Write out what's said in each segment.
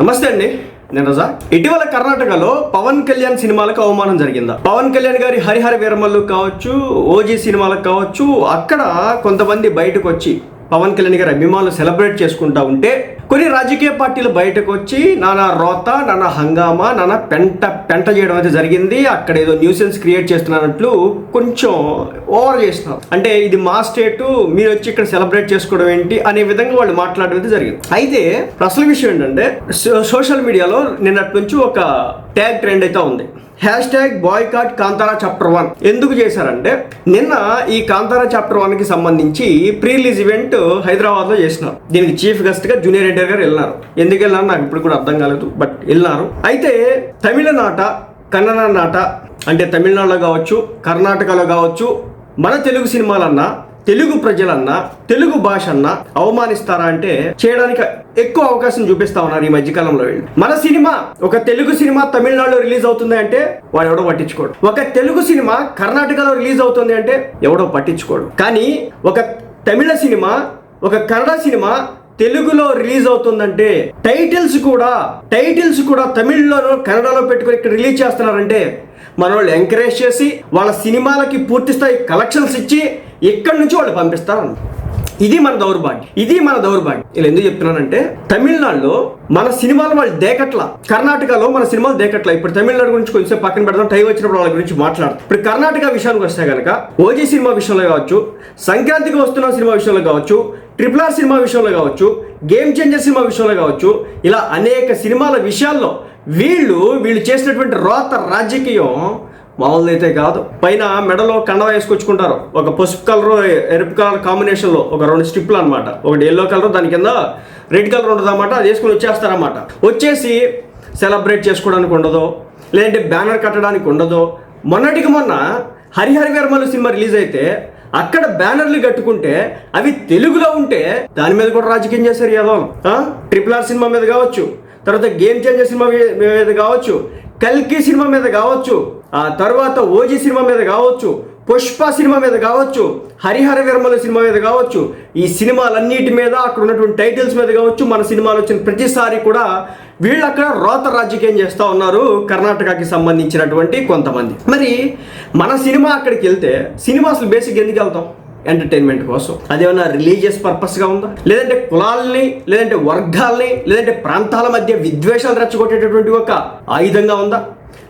నమస్తే అండి. నేను రజా. ఇటీవల కర్ణాటకలో పవన్ కళ్యాణ్ సినిమాలకు అవమానం జరిగిందా? పవన్ కళ్యాణ్ గారి హరిహర వీరమల్లు కావచ్చు ఓజీ సినిమాలకు కావచ్చు అక్కడ కొంతమంది బయటకు వచ్చి పవన్ కళ్యాణ్ గారి అభిమానులు సెలబ్రేట్ చేసుకుంటా ఉంటే కొన్ని రాజకీయ పార్టీలు బయటకు వచ్చి నానా రోత నానా హంగామా నానా పెంట పెంట చేయడం అయితే జరిగింది. అక్కడ ఏదో న్యూసెన్స్ క్రియేట్ చేస్తున్నట్లు కొంచెం ఓవర్ చేస్తున్నారు. అంటే ఇది మా స్టేటు మీరు వచ్చి ఇక్కడ సెలబ్రేట్ చేసుకోవడం ఏంటి అనే విధంగా వాళ్ళు మాట్లాడడం అయితే జరిగింది. అయితే అసలు విషయం ఏంటంటే సోషల్ మీడియాలో నిన్నటి నుంచి ఒక ట్యాగ్ ట్రెండ్ అయితే ఉంది. Hashtag boycott Kantara chapter one ఎందుకు చేశారంటే నిన్న ఈ కాంతారా చాప్టర్ వన్కి సంబంధించి ప్రీ రిలీజ్ ఈవెంట్ హైదరాబాద్లో చేసినారు. దీనికి చీఫ్ గెస్ట్గా జూనియర్ ఎన్టీఆర్ గారు వెళ్ళినారు. ఎందుకు వెళ్ళారు నాకు ఇప్పుడు కూడా అర్థం కాలేదు బట్ వెళ్ళినారు. అయితే తమిళనాట కన్నడ నాట అంటే తమిళనాడులో కావచ్చు కర్ణాటకలో కావచ్చు మన తెలుగు సినిమాలన్నా తెలుగు ప్రజలన్నా తెలుగు భాష అన్నా అవమానిస్తారా అంటే చేయడానికి ఎక్కువ అవకాశం చూపిస్తా ఉన్నారు ఈ మధ్యకాలంలో వీళ్ళు. మన సినిమా ఒక తెలుగు సినిమా తమిళనాడులో రిలీజ్ అవుతుంది అంటే వాడు ఎవడో పట్టించుకోడు. ఒక తెలుగు సినిమా కర్ణాటకలో రిలీజ్ అవుతుంది అంటే ఎవడో పట్టించుకోడు. కానీ ఒక తమిళ సినిమా ఒక కన్నడ సినిమా తెలుగులో రిలీజ్ అవుతుందంటే టైటిల్స్ కూడా టైటిల్స్ కూడా తమిళ్ళోనూ కన్నడలో పెట్టుకుని ఇక్కడ రిలీజ్ చేస్తున్నారంటే మన వాళ్ళు ఎంకరేజ్ చేసి వాళ్ళ సినిమాలకి పూర్తి స్థాయి కలెక్షన్స్ ఇచ్చి ఇక్కడి నుంచి వాళ్ళు పంపిస్తారు ఇది మన దౌర్భాగ్యం. ఇది మన దౌర్భాగ్యం. ఇలా ఎందుకు చెప్తున్నానంటే తమిళనాడులో మన సినిమాలు వాళ్ళు దేకట్ల. కర్ణాటకలో మన సినిమాలు దేకట్ల. ఇప్పుడు తమిళనాడు గురించి కొంచెం పక్కన పెడదాం. టైం వచ్చినప్పుడు వాళ్ళ గురించి మాట్లాడతాం. ఇప్పుడు కర్ణాటక విషయానికి వస్తే కనుక ఓజీ సినిమా విషయంలో కావచ్చు సంక్రాంతికి వస్తున్న సినిమా విషయంలో కావచ్చు ట్రిపుల్ ఆర్ సినిమా విషయంలో కావచ్చు గేమ్ చేంజర్ సినిమా విషయంలో కావచ్చు ఇలా అనేక సినిమాల విషయాల్లో వీళ్ళు వీళ్ళు చేసినటువంటి రోత రాజకీయం మామూలు అయితే కాదు. పైన మెడలో కండవ వేసుకొచ్చుకుంటారు. ఒక పసుపు కలర్ ఎరుపు కలర్ కాంబినేషన్లో ఒక రెండు స్ట్రిప్లు అనమాట ఒకటి ఎల్లో కలర్ దాని కింద రెడ్ కలర్ ఉంటుంది అనమాట అది వేసుకుని వచ్చేస్తారన్నమాట. వచ్చేసి సెలబ్రేట్ చేసుకోవడానికి ఉండదు లేదంటే బ్యానర్ కట్టడానికి ఉండదు మొన్నటికి మొన్న హరిహరి వీరమల్లు సినిమా రిలీజ్ అయితే అక్కడ బ్యానర్లు కట్టుకుంటే అవి తెలుగులో ఉంటే దాని మీద కూడా రాజకీయం చేశారు యాదవ్. ట్రిపుల్ ఆర్ సినిమా మీద కావచ్చు తర్వాత గేమ్ చేంజర్ సినిమా మీద కావచ్చు కల్కి సినిమా మీద కావచ్చు ఆ తర్వాత ఓజీ సినిమా మీద కావచ్చు పుష్ప సినిమా మీద కావచ్చు హరిహర విరమల సినిమా మీద కావచ్చు ఈ సినిమాలన్నిటి మీద అక్కడ ఉన్నటువంటి టైటిల్స్ మీద కావచ్చు మన సినిమాలు వచ్చిన ప్రతిసారి కూడా వీళ్ళు అక్కడ రోత రాజకీయం చేస్తూ ఉన్నారు కర్ణాటకకి సంబంధించినటువంటి కొంతమంది. మరి మన సినిమా అక్కడికి వెళ్తే సినిమా అసలు బేసిక్ ఎందుకు వెళ్తాం? ఎంటర్టైన్మెంట్ కోసం. అదేమన్నా రిలీజియస్ పర్పస్గా ఉందా? లేదంటే కులాలని లేదంటే వర్గాల్ని లేదంటే ప్రాంతాల మధ్య విద్వేషాలు రెచ్చగొట్టేటటువంటి ఒక ఆయుధంగా ఉందా?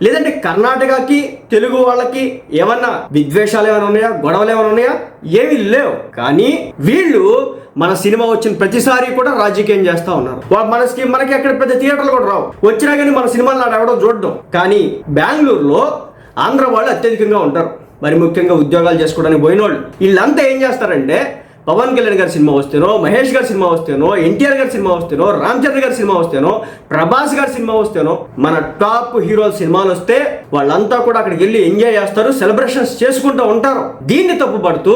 లేదంటే కర్ణాటకకి తెలుగు వాళ్ళకి ఏమన్నా విద్వేషాలు ఏమైనా ఉన్నాయా? గొడవలు ఏమైనా ఉన్నాయా? ఏమీ లేవు. కానీ వీళ్ళు మన సినిమా వచ్చిన ప్రతిసారి కూడా రాజకీయం చేస్తా ఉన్నారు. వా- మనకి మనకి అక్కడ పెద్ద థియేటర్లు కూడా రావు. వచ్చినా కానీ మన సినిమాలు నాడు ఎవడో చూడడం. కానీ బెంగళూరులో ఆంధ్ర వాళ్ళు అత్యధికంగా ఉంటారు. మరి ముఖ్యంగా ఉద్యోగాలు చేసుకోవడానికి పోయిన వాళ్ళు వీళ్ళంతా ఏం చేస్తారంటే పవన్ కళ్యాణ్ గారి సినిమా వస్తేనో మహేష్ గారి సినిమా వస్తేనో ఎన్టీఆర్ గారి సినిమా వస్తేనో రామ్ చంద్ర గారి సినిమా వస్తేనో ప్రభాస్ గారి సినిమా వస్తేనో మన టాప్ హీరోల సినిమాలు వస్తే వాళ్ళంతా కూడా అక్కడికి వెళ్ళి ఎంజాయ్ చేస్తారు సెలబ్రేషన్స్ చేసుకుంటూ ఉంటారు. దీన్ని తప్పుపడుతూ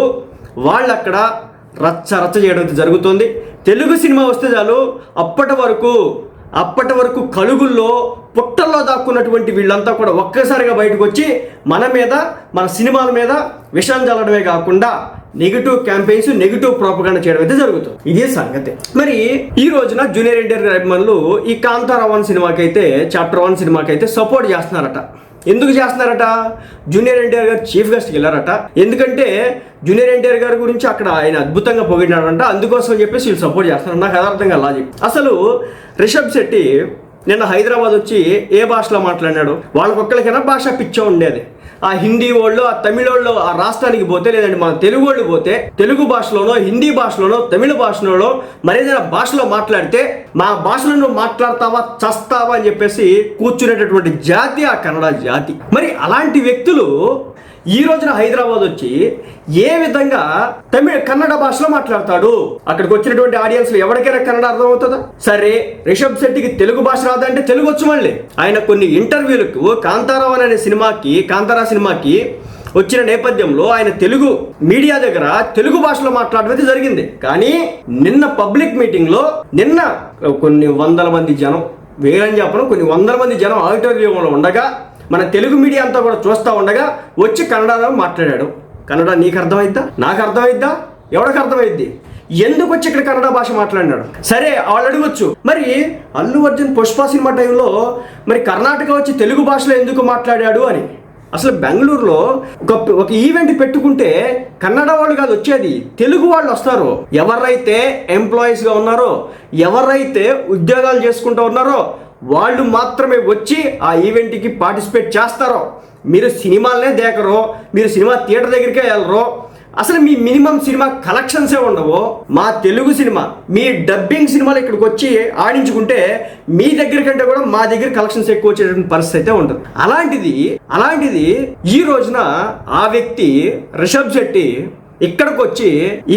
వాళ్ళు అక్కడ రచ్చ రచ్చ చేయడం జరుగుతుంది. తెలుగు సినిమా వస్తే చాలు అప్పటి వరకు అప్పటి వరకు కలుగుల్లో పుట్టల్లో దాక్కున్నటువంటి వీళ్ళంతా కూడా ఒక్కసారిగా బయటకు వచ్చి మన మీద మన సినిమాల మీద విషం చల్లడమే కాకుండా నెగిటివ్ క్యాంపెయిన్స్ నెగిటివ్ ప్రాపగాండ చేయడం అయితే జరుగుతుంది. ఇదే సంగతి. మరి ఈ రోజున జూనియర్ ఎన్టీఆర్ అభిమానులు ఈ కాంతారా వన్ సినిమాకి అయితే చాప్టర్ వన్ సినిమాకి అయితే సపోర్ట్ చేస్తున్నారట. ఎందుకు చేస్తున్నారట? జూనియర్ ఎన్టీఆర్ గారు చీఫ్ గెస్ట్కి వెళ్ళారట. ఎందుకంటే జూనియర్ ఎన్టీఆర్ గారి గురించి అక్కడ ఆయన అద్భుతంగా పొగిడినాడంట అందుకోసం చెప్పేసి వీళ్ళు సపోర్ట్ చేస్తున్నారు. నాకు అదార్థంగా లాజిక్ అసలు రిషబ్ శెట్టి నిన్న హైదరాబాద్ వచ్చి ఏ భాషలో మాట్లాడినాడు? వాళ్ళకొక్కరికైనా భాష పిచ్చ ఉండేది. ఆ హిందీ వాళ్ళు ఆ తమిళ వాళ్ళు ఆ రాష్ట్రానికి పోతే లేదంటే మన తెలుగు వాళ్ళు పోతే తెలుగు భాషలోనో హిందీ భాషలోనో తమిళ భాషలోనో మరేదైనా భాషలో మాట్లాడితే మా భాషలను మాట్లాడతావా చస్తావా అని చెప్పేసి కూర్చునేటటువంటి జాతి ఆ కన్నడ జాతి. మరి అలాంటి వ్యక్తులు ఈ రోజున హైదరాబాద్ వచ్చి ఏ విధంగా తమిళ కన్నడ భాషలో మాట్లాడతాడు? అక్కడికి వచ్చినటువంటి ఆడియన్స్ ఎవరికైనా కన్నడ అర్థమవుతుందా? సరే రిషబ్ శెట్టికి తెలుగు భాష రాదంటే తెలుగు వచ్చు మళ్ళీ. ఆయన కొన్ని ఇంటర్వ్యూలకు కాంతారావు అనే సినిమాకి కాంతారా సినిమాకి వచ్చిన నేపథ్యంలో ఆయన తెలుగు మీడియా దగ్గర తెలుగు భాషలో మాట్లాడడం అయితే జరిగింది. కానీ నిన్న పబ్లిక్ మీటింగ్లో నిన్న కొన్ని వందల మంది జనం వేలని చెప్పడం కొన్ని వందల మంది జనం ఆడిటోరియంలో ఉండగా మన తెలుగు మీడియా అంతా కూడా చూస్తూ ఉండగా వచ్చి కన్నడలో మాట్లాడాడు. కన్నడ నీకు అర్థమైద్దా? నాకు అర్థమైద్దా? ఎవరికి అర్థమైద్ది? ఎందుకు వచ్చి ఇక్కడ కన్నడ భాష మాట్లాడినాడు? సరే వాళ్ళు అడగొచ్చు. మరి అల్లు అర్జున్ పుష్ప సినిమా టైంలో మరి కర్ణాటక వచ్చి తెలుగు భాషలో ఎందుకు మాట్లాడాడు అని? అసలు బెంగళూరులో ఒక ఒక ఈవెంట్ పెట్టుకుంటే కన్నడ వాళ్ళు కాదు వచ్చేది తెలుగు వాళ్ళు వస్తారు. ఎవరైతే ఎంప్లాయీస్గా ఉన్నారో ఎవరైతే ఉద్యోగాలు చేసుకుంటూ ఉన్నారో వాళ్ళు మాత్రమే వచ్చి ఆ ఈవెంట్కి పార్టిసిపేట్ చేస్తారో మీరు సినిమాలనే దేకరో మీరు సినిమా థియేటర్ దగ్గరికే వెళ్ళరో అసలు మీ మినిమం సినిమా కలెక్షన్సే ఉండవు మా తెలుగు సినిమా మీ డబ్బింగ్ సినిమాలు ఇక్కడికి వచ్చి ఆడించుకుంటే మీ దగ్గర కంటే కూడా మా దగ్గర కలెక్షన్స్ ఎక్కువ వచ్చేటువంటి పరిస్థితి అయితే ఉంటుంది అలాంటిది అలాంటిది ఈ రోజున ఆ వ్యక్తి రిషబ్ శెట్టి ఇక్కడికి వచ్చి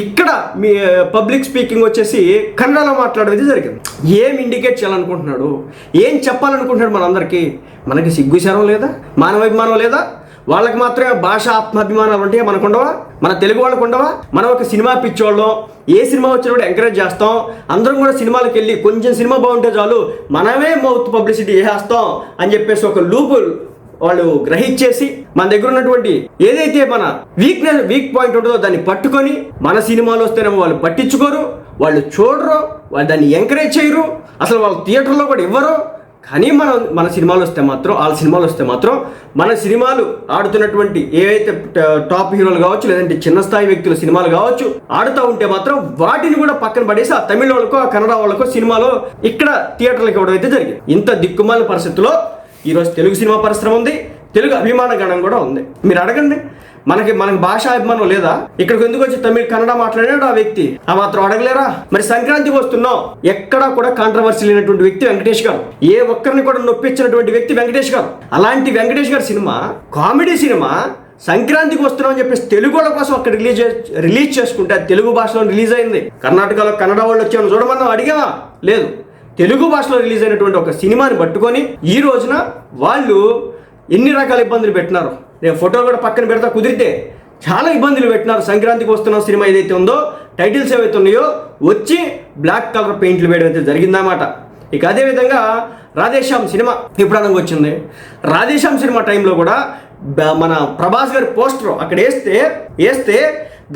ఇక్కడ మీ పబ్లిక్ స్పీకింగ్ వచ్చేసి కన్నడలో మాట్లాడేది జరిగింది. ఏం ఇండికేట్ చేయాలనుకుంటున్నాడు? ఏం చెప్పాలనుకుంటున్నాడు మనందరికీ? మనకి సిగ్గుశరం లేదా? మానవాభిమానం లేదా? వాళ్ళకి మాత్రమే భాష ఆత్మాభిమానాలు ఉంటాయి? మనకు ఉండవా? మన తెలుగు వాళ్ళకు ఉండవా? మనం ఒక సినిమా పిచ్చోళ్ళం. ఏ సినిమా వచ్చినా కూడా ఎంకరేజ్ చేస్తాం. అందరం కూడా సినిమాలకు వెళ్ళి కొంచెం సినిమా బాగుంటే చాలు మనమే మౌత్ పబ్లిసిటీ చేస్తాం అని చెప్పేసి ఒక లూపు వాళ్ళు గ్రహించేసి మన దగ్గర ఉన్నటువంటి ఏదైతే మన వీక్నెస్ వీక్ పాయింట్ ఉంటుందో దాన్ని పట్టుకొని మన సినిమాలు వస్తేనేమో వాళ్ళు పట్టించుకోరు వాళ్ళు చూడరు వాళ్ళు దాన్ని ఎంకరేజ్ చేయరు. అసలు వాళ్ళు థియేటర్లో కూడా ఇవ్వరు. కానీ మనం మన సినిమాలు వస్తే మాత్రం వాళ్ళ సినిమాలు వస్తే మాత్రం మన సినిమాలు ఆడుతున్నటువంటి ఏవైతే టాప్ హీరోలు కావచ్చు లేదంటే చిన్న స్థాయి వ్యక్తుల సినిమాలు కావచ్చు ఆడుతూ ఉంటే మాత్రం వాటిని కూడా పక్కన పడేసి ఆ తమిళ వాళ్ళకో ఆ కన్నడ వాళ్ళకో సినిమాలో ఇక్కడ థియేటర్లకు ఇవ్వడం అయితే జరిగింది. ఇంత దిక్కుమాల పరిస్థితుల్లో ఈరోజు తెలుగు సినిమా పరిశ్రమ ఉంది తెలుగు అభిమాన గణం కూడా ఉంది. మీరు అడగండి మనకి మనకి భాషా అభిమానం లేదా? ఇక్కడికి ఎందుకు వచ్చి తమిళ కన్నడ మాట్లాడాడు ఆ వ్యక్తి? ఆ మాత్రం అడగలేరా? మరి సంక్రాంతికి వస్తున్నాం. ఎక్కడా కూడా కాంట్రవర్సీ లేనటువంటి వ్యక్తి వెంకటేష్ గారు. ఏ ఒక్కరిని కూడా నొప్పించినటువంటి వ్యక్తి వెంకటేష్ గారు. అలాంటి వెంకటేష్ గారి సినిమా కామెడీ సినిమా సంక్రాంతికి వస్తున్నాం అని చెప్పేసి తెలుగు వాళ్ళ కోసం అక్కడ రిలీజ్ రిలీజ్ చేసుకుంటే తెలుగు భాషలో రిలీజ్ అయింది. కర్ణాటకలో కన్నడ వాళ్ళు వచ్చామని చూడమన్నాం అడిగావా లేదు. తెలుగు భాషలో రిలీజ్ అయినటువంటి ఒక సినిమాని పట్టుకొని ఈ రోజున వాళ్ళు ఎన్ని రకాల ఇబ్బందులు పెట్టినారు? నేను ఫోటో కూడా పక్కన పెడతా కుదిరితే చాలా ఇబ్బందులు పెట్టినారు. సంక్రాంతికి వస్తున్న సినిమా ఏదైతే ఉందో టైటిల్స్ ఏవైతే ఉన్నాయో వచ్చి బ్లాక్ కలర్ పెయింట్లు వేయడం అయితే జరిగిందన్నమాట. ఇక అదేవిధంగా రాధేశ్యామ్ సినిమా ఎప్పుడైనా వచ్చింది? రాధేశ్యామ్ సినిమా టైంలో కూడా మన ప్రభాస్ గారి పోస్టర్ అక్కడ వేస్తే వేస్తే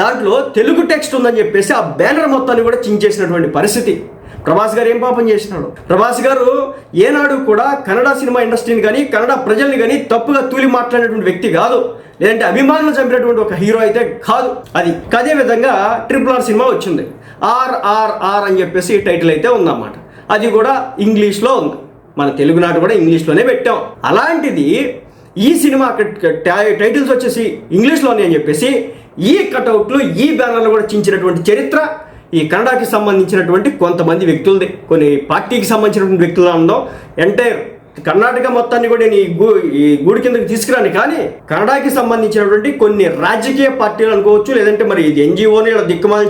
దాంట్లో తెలుగు టెక్స్ట్ ఉందని చెప్పేసి ఆ బ్యానర్ మొత్తాన్ని కూడా చించేసినటువంటి పరిస్థితి. ప్రభాస్ గారు ఏం పాపం చేసినాడు? ప్రభాస్ గారు ఏనాడు కూడా కన్నడ సినిమా ఇండస్ట్రీని కానీ కన్నడ ప్రజల్ని కానీ తప్పుగా తూలి మాట్లాడేటువంటి వ్యక్తి కాదు. లేదంటే అభిమానులు చంపినటువంటి ఒక హీరో అయితే కాదు. అది అదే విధంగా ట్రిపుల్ ఆర్ సినిమా వచ్చింది. ఆర్ఆర్ఆర్ అని చెప్పేసి టైటిల్ అయితే ఉందన్నమాట. అది కూడా ఇంగ్లీష్లో ఉంది. మన తెలుగునాడు కూడా ఇంగ్లీష్లోనే పెట్టాం. అలాంటిది ఈ సినిమా అక్కడ టైటిల్స్ వచ్చేసి ఇంగ్లీష్లోనే అని చెప్పేసి ఈ కటౌట్లు ఈ బ్యానర్లు కూడా చించినటువంటి చరిత్ర ఈ కన్నడకి సంబంధించినటువంటి కొంతమంది వ్యక్తులది. కొన్ని పార్టీకి సంబంధించినటువంటి వ్యక్తులు అందాం ఎంటైర్ కర్ణాటక మొత్తాన్ని కూడా నేను ఈ గూ ఈ గూడి కిందకి తీసుకురాను. కానీ కన్నడకి సంబంధించినటువంటి కొన్ని రాజకీయ పార్టీలు అనుకోవచ్చు లేదంటే మరి ఇది ఎన్జిఓని ఇలా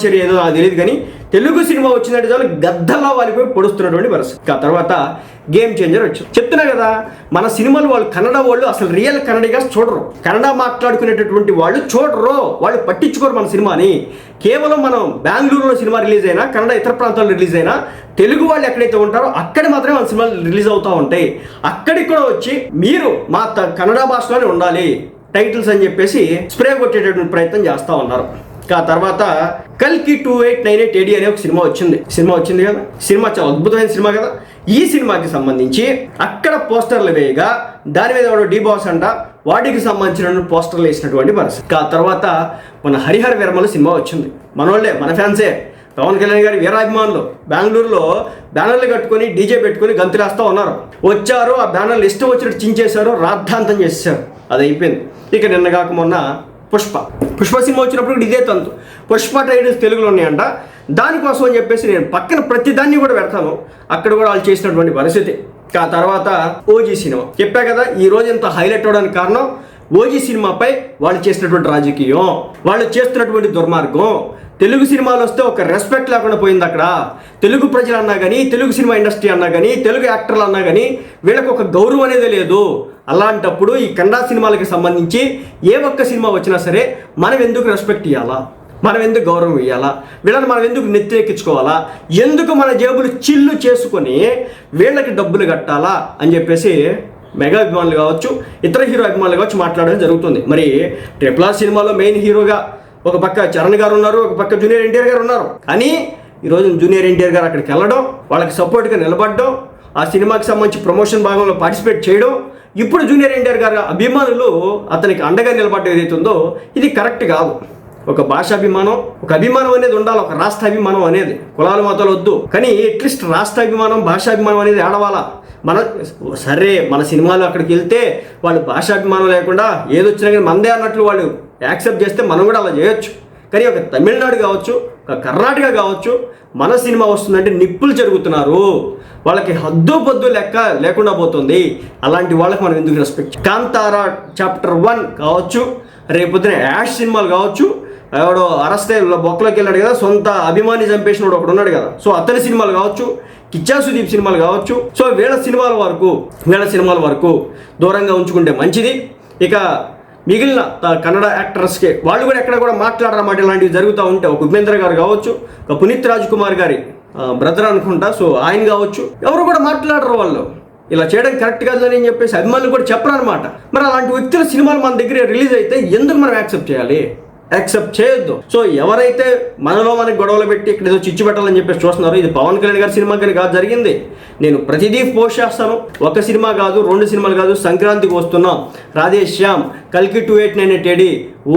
చర్య ఏదో నాకు తెలియదు కానీ తెలుగు సినిమా వచ్చినట్టు చాలు గద్దల్లో వారిపోయి పొడుస్తున్నటువంటి పరిస్థితి ఆ తర్వాత గేమ్ చేంజర్ వచ్చింది. చెప్తున్నా కదా మన సినిమాలు వాళ్ళు కన్నడ వాళ్ళు అసలు రియల్ కన్నడిగా చూడరు. కన్నడ మాట్లాడుకునేటటువంటి వాళ్ళు చూడరు. వాళ్ళు పట్టించుకోరు మన సినిమాని. కేవలం మనం బెంగళూరులో సినిమా రిలీజ్ అయినా కన్నడ ఇతర ప్రాంతాల్లో రిలీజ్ అయినా తెలుగు వాళ్ళు ఎక్కడైతే ఉంటారో అక్కడ మాత్రమే మన సినిమాలు రిలీజ్ అవుతూ ఉంటాయి. అక్కడికి కూడా వచ్చి మీరు మా త- కన్నడ భాషలోనే ఉండాలి. టైటిల్స్ అని చెప్పేసి స్ప్రే కొట్టేటటువంటి ప్రయత్నం చేస్తూ ఉన్నారు. ఆ తర్వాత కల్కి two eight nine eight AD అనే ఒక సినిమా వచ్చింది. సినిమా వచ్చింది కదా? సినిమా చాలా అద్భుతమైన సినిమా కదా? ఈ సినిమాకి సంబంధించి అక్కడ పోస్టర్లు వేయగా దాని మీద వాడు డీబాస్ అంట వాటికి సంబంధించిన పోస్టర్లు వేసినటువంటి పరిస్థితి ఆ తర్వాత మన హరిహర విరమల సినిమా వచ్చింది. మనోళ్ళే మన ఫ్యాన్సే. పవన్ కళ్యాణ్ గారి వీరాభిమానులు. బెంగళూరులో బ్యానర్లు కట్టుకొని డీజే పెట్టుకొని గంతులేస్తూ ఉన్నారు. వచ్చారు ఆ బ్యానర్లు ఇష్టం వచ్చినట్టు చించేశారు రాద్ధాంతం చేసేసారు అది అయిపోయింది. ఇక నిన్న కాక మొన్న పుష్ప. పుష్ప సినిమా వచ్చినప్పుడు కూడా ఇదే తంతు. పుష్ప టైటిల్స్ తెలుగులో ఉన్నాయంట. దానికోసం అని చెప్పేసి నేను పక్కన ప్రతి దాన్ని కూడా పెడతాను. అక్కడ కూడా వాళ్ళు చేసినటువంటి పరిస్థితి. ఆ తర్వాత ఓజీ సినిమా. చెప్పా కదా ఈ రోజు ఇంత హైలైట్ అవడానికి కారణం ఓజీ సినిమాపై వాళ్ళు చేసినటువంటి రాజకీయం వాళ్ళు చేస్తున్నటువంటి దుర్మార్గం. తెలుగు సినిమాలు వస్తే ఒక రెస్పెక్ట్ లేకుండా పోయింది అక్కడ. తెలుగు ప్రజలు అన్నా కానీ తెలుగు సినిమా ఇండస్ట్రీ అన్నా కానీ తెలుగు యాక్టర్లు అన్నా కానీ వీళ్ళకి ఒక గౌరవం అనేది లేదు. అలాంటప్పుడు ఈ కన్నడ సినిమాలకి సంబంధించి ఏ ఒక్క సినిమా వచ్చినా సరే మనం ఎందుకు రెస్పెక్ట్ ఇవ్వాలా మనం ఎందుకు గౌరవం ఇవ్వాలా వీళ్ళని మనం ఎందుకు నెత్తిరెక్కించుకోవాలా ఎందుకు మన జేబులు చిల్లు చేసుకొని వీళ్ళకి డబ్బులు కట్టాలా? అని చెప్పేసి మెగా అభిమానులు కావచ్చు ఇతర హీరో అభిమానులు కావచ్చు మాట్లాడడం జరుగుతుంది. మరి ట్రిపుల్ ఆర్ సినిమాలో మెయిన్ హీరోగా ఒక పక్క చరణ్ గారు ఉన్నారు ఒక పక్క జూనియర్ ఎన్టీఆర్ గారు ఉన్నారు. కానీ ఈరోజు జూనియర్ ఎన్టీఆర్ గారు అక్కడికి వెళ్ళడం వాళ్ళకి సపోర్ట్గా నిలబడడం ఆ సినిమాకి సంబంధించి ప్రమోషన్ భాగంలో పార్టిసిపేట్ చేయడం ఇప్పుడు జూనియర్ ఎన్టీఆర్ గారు అభిమానులు అతనికి అండగా నిలబడడం ఏదైతే ఉందో ఇది కరెక్ట్ కాదు. ఒక భాషాభిమానం ఒక అభిమానం అనేది ఉండాలి ఒక రాష్ట్ర అభిమానం అనేది. కులాల మతాలు వద్దు. కానీ అట్లీస్ట్ రాష్ట్ర అభిమానం భాషాభిమానం అనేది ఆడవాలా మన సరే మన సినిమాలు అక్కడికి వెళ్తే వాళ్ళు భాషాభిమానం లేకుండా ఏదొచ్చినా కానీ మందే అన్నట్లు వాళ్ళు యాక్సెప్ట్ చేస్తే మనం కూడా అలా చేయొచ్చు. కానీ ఒక తమిళనాడు కావచ్చు ఒక కర్ణాటక కావచ్చు మన సినిమా వస్తుందంటే నిప్పులు జరుగుతున్నారు. వాళ్ళకి హద్దు పొద్దు లెక్క లేకుండా పోతుంది. అలాంటి వాళ్ళకి మనం ఎందుకు రెస్పెక్ట్ కాంతారా చాప్టర్ వన్ కావచ్చు రేపొద్దున యాష్ సినిమాలు కావచ్చు ఎవడో అరెస్ట్ బొక్కలోకి వెళ్ళాడు కదా సొంత అభిమాని చంపేసిన వాడు ఒకడు ఉన్నాడు కదా. సో అతని సినిమాలు కావచ్చు కిచ్చా సుదీప్ సినిమాలు కావచ్చు. సో వీళ్ళ సినిమాల వరకు వీళ్ళ సినిమాల వరకు దూరంగా ఉంచుకుంటే మంచిది. ఇక మిగిలిన కన్నడ యాక్టర్స్కి వాళ్ళు కూడా ఎక్కడ కూడా మాట్లాడరన్నమాట ఇలాంటివి జరుగుతూ ఉంటే ఒక ఉపేంద్ర గారు కావచ్చు ఒక పునీత్ రాజ్ కుమార్ గారి బ్రదర్ అనుకుంటా. సో ఆయన కావచ్చు ఎవరు కూడా మాట్లాడరు వాళ్ళు. ఇలా చేయడం కరెక్ట్ కాదని అని చెప్పేసి అభిమానులు కూడా చెప్పరు అనమాట మరి అలాంటి వ్యక్తుల సినిమాలు మన దగ్గర రిలీజ్ అయితే ఎందుకు మనం యాక్సెప్ట్ చేయాలి? యాక్సెప్ట్ చేయొద్దు. సో ఎవరైతే మనలో మనకి గొడవలు పెట్టి ఇక్కడ ఏదో చిచ్చు పెట్టాలని చెప్పేసి చూస్తున్నారో ఇది పవన్ కళ్యాణ్ గారి సినిమా కానీ కాదు జరిగింది. నేను ప్రతిదీ పోస్ట్ చేస్తాను. ఒక సినిమా కాదు రెండు సినిమాలు కాదు సంక్రాంతికి వస్తున్నాం. రాధేశ్యామ్ కల్కి two eight nine eight AD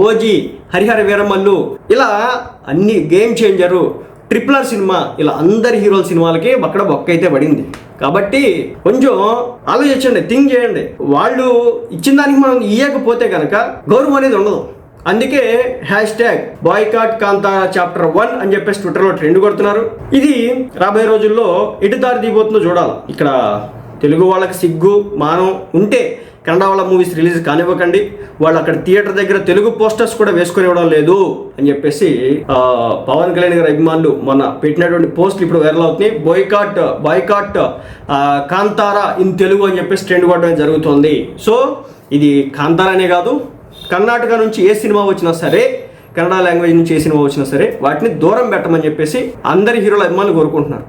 OG Harihara Veeramallu ఇలా అన్ని గేమ్ చేంజరు ట్రిపులర్ సినిమా ఇలా అందరి హీరోల సినిమాలకి అక్కడ బొక్కైతే అయితే పడింది. కాబట్టి కొంచెం ఆలోచించండి థింక్ చేయండి. వాళ్ళు ఇచ్చిన దానికి మనం ఇయ్యకపోతే కనుక గౌరవం అనేది ఉండదు. అందుకే hashtag boycott Kantara chapter one అని చెప్పేసి ట్విట్టర్లో ట్రెండ్ కొడుతున్నారు. ఇది రాబోయే రోజుల్లో ఎటు దారి దిగిపోతుందో చూడాలి. ఇక్కడ తెలుగు వాళ్ళకి సిగ్గు మానం ఉంటే కన్నడ వాళ్ళ మూవీస్ రిలీజ్ కానివ్వకండి. వాళ్ళు అక్కడ థియేటర్ దగ్గర తెలుగు పోస్టర్స్ కూడా వేసుకొని ఇవ్వడం లేదు అని చెప్పేసి పవన్ కళ్యాణ్ గారి అభిమానులు మన పెట్టినటువంటి పోస్టులు ఇప్పుడు వైరల్ అవుతున్నాయి. Boycott boycott Kantara in Telugu అని చెప్పేసి ట్రెండ్ కొట్టడం జరుగుతుంది. సో ఇది కాంతారానే కాదు కర్ణాటక నుంచి ఏ సినిమా వచ్చినా సరే కన్నడ లాంగ్వేజ్ నుంచి ఏ సినిమా వచ్చినా సరే వాటిని దూరం పెట్టమని చెప్పేసి అందరి హీరోల అభిమానులు కోరుకుంటున్నారు.